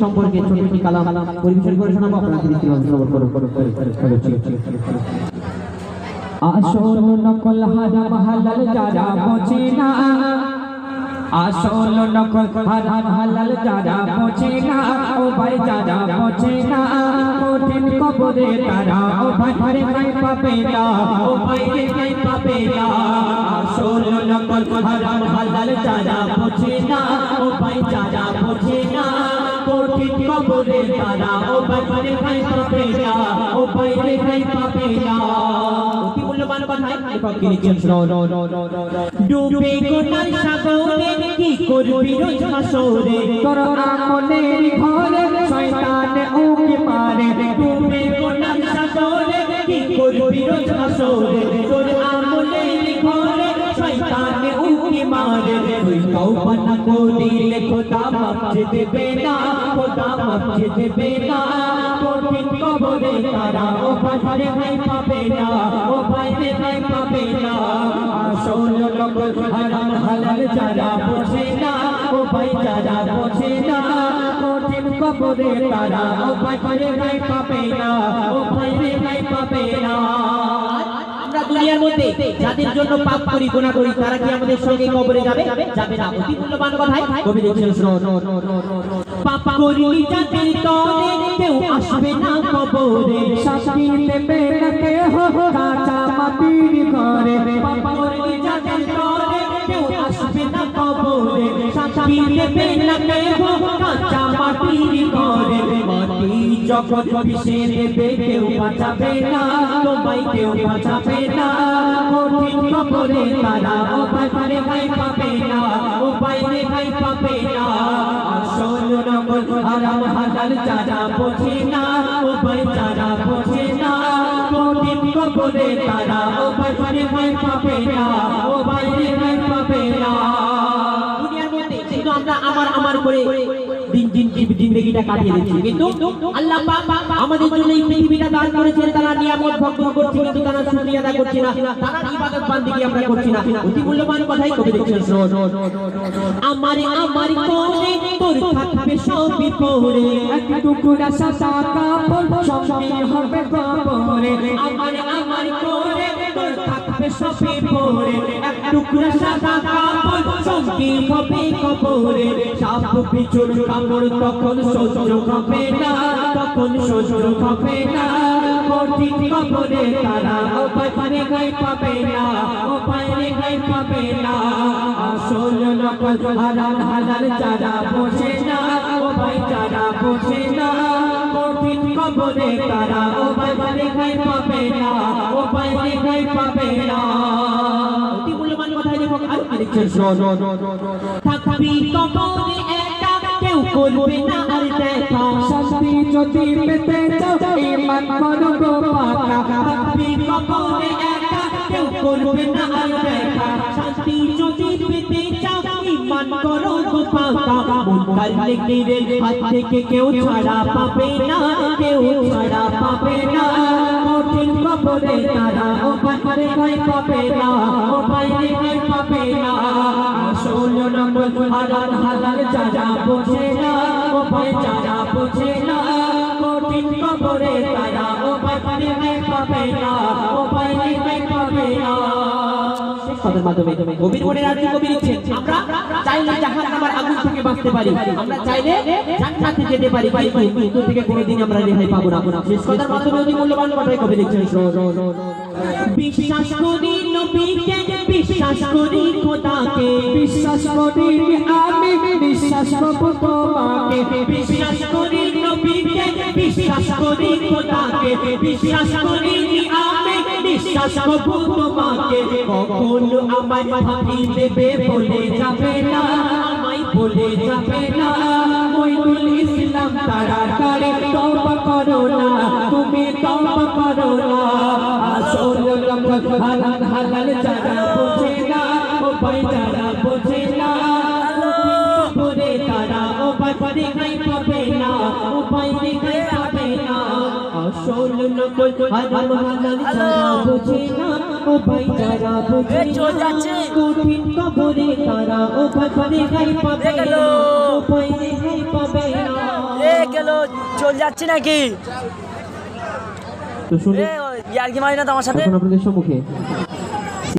সম্পর্কে ছোট একটি কালাম পরিবেশন করে শোনাবো, আপনারা দৃষ্টি শ্রবণ করুন। আসল নকল হারাম হালাল যারা বোঝে না। আসল নকল হারাম হালাল যারা বোঝে না। ও ভাই, যারা বোঝে না। কঠিন কবরে তারা ও ভাই, ঘরে ভাই পাবে না। ও ভাই রে ভাই পাবে না। আসল নকল হারাম হালাল যারা বোঝে না। ও ভাই, যারা বোঝে না। কবরে তারা ও ঘরে ভাই পাবে না ও ভাই রে ভাই পাবে অতি মূল্যবান কথায় লেখক লিখেছেন শুনুন ডুবে কোটাল সাগরে কি করবি রোজ হাসরে তোর আমলের ঘরে শয়তান উকি মারে ডুবে কোটাল সাগরে কি করবি রোজ হাসরে তোর আমলের ঘরে শয়তান উকি মারে তুই তওবা করিলে খোদা মাফ দেবে না, খোদা মাফ দেবে না। কঠিন কবরে তারা ও ভাই ভাই পাবে না, ও ভাই ভাই পাবে না। আসল নকল হারাম হালাল যারা বোঝে না, ও ভাই যারা বোঝে না। কঠিন কবরে তারা ও ভাই ভাই পাবে ও ভাই দুনিয়ার যাদের জন্য পাপ করি গুনাহ করি তারা কি আমাদের সঙ্গে কবরে যাবে? যাবে না। অতি মূল্যবান কথায় কবি লিখছেন শুনুন পাপ করি যাদের তরে কেউ আসবে না কবরে। শাস্তি দেবে না কেহ কাঁচা মাটির ঘরে পাপ করি যাদের তরে কেউ আসবে না কবরে। শাস্তি দেবে না যখন পিষে দেবে কেউ বাঁচাবে না তোমায় কেউ বাঁচাবে না। কঠিন কবরে তারা ও পারে ভাই পাবে না ও বাইরে ভাই পাবে না। আসল নকল হারাম হালাল না। জিন্দগিটা কাটিয়ে দিচ্ছি। কিন্তু আল্লাহ আমাদের জন্য এই পৃথিবীটা দান করেছেন, তারা নিয়ামত ভক্ষণ করছে, কিন্তু তারা শুকরিয়া আদা করছে না। তারা ইবাদত বান্দিগি আমরা করছি না। অতি মূল্যবান কথাই কবি দেখছেন শুনুন আমার আমার কোণে তোর থাকবে সবই পড়ে এক টুকরা সাদা কাপড়, সঙ্গে হবে কবরে। আমার আমার সবই পড়ে এক টুকরা সাদা কাপড় সঙ্গে হবে কবরে। সাপ পিছুর কাপড় তখন সহ্য হবে না, তখন সহ্য হবে না। কঠিন কবরে তারা পারে গাই পাবে না ও পারে গাই পাবে না। আসল নকল হারাম হালাল যারা বোঝে না ও ভাই যারা বোঝে না। কঠিন কবরে তারা ও ভাই গাই পাবে না লেখক আর লিখছেন। থাকবি কবরে একা কেউ করবে না আর দেখা। শান্তি যদি পেতে চাও ইমান করো গো পাকা। থাকবি কবরে একা কেউ করবে না আর দেখা। শান্তি যদি পেতে চাও ইমান করো গো পাকা। মুনকার লেগিরে হাত থেকে কেউ ছাড়া পাবে না কেউ ছাড়া পাবে না। কঠিন কবরে তারা ও পারে ভাই পাবে না ও ভাই না। নকল হালাল হালাল বোঝে না ও ভাই যারা বোঝে না কঠিন কবরে তারা ও ভাই পাবে না ও ভাই পাবে না কথার মাধ্যমে গভীর মনের আরতি কবি লিখছেন আমরা চাইলে জাহান্নামের আগুন থেকে বাঁচতে পারি আমরা চাইলে জান্নাতে যেতে পারি কিন্তু মৃত্যু থেকে কোনোদিন আমরা রেহাই পাবো না শেষ কথার মাধ্যমে অতি মূল্যবান কথাই কবি লিখছেন বিশ্বাস করি নবীকে বিশ্বাস করি খোদাকে করি আমি বিশ্বাস করব তোমাকে। বিশ্বাস করি নবীকে বিশ্বাস করি খোদাকে। বিশ্বাস করি আমি। বিশ্বাস করব তোমাকে। কখনো আমায় ফাঁকি দেবে বলে যাবে না। আমায় বলে যাবে না। মইনুল ইসলাম তারা করে তওবা করো না। তুমি তওবা করো না। আসল হালাল হালাল যারা বোঝে না ও ভাই যারা আসল নকল হারাম যারা বোঝে না ও ভাই যারা বোঝে না। কঠিন কবরে তারা ও বাড়ি গাই পাবে না। ও বাইরে গাই পাবে না। হলো চল যাচ্ছি নাকি? তো শুনুন। ইয়ার কি মারি না তোমার সাথে। আপনাদের সম্মুখে।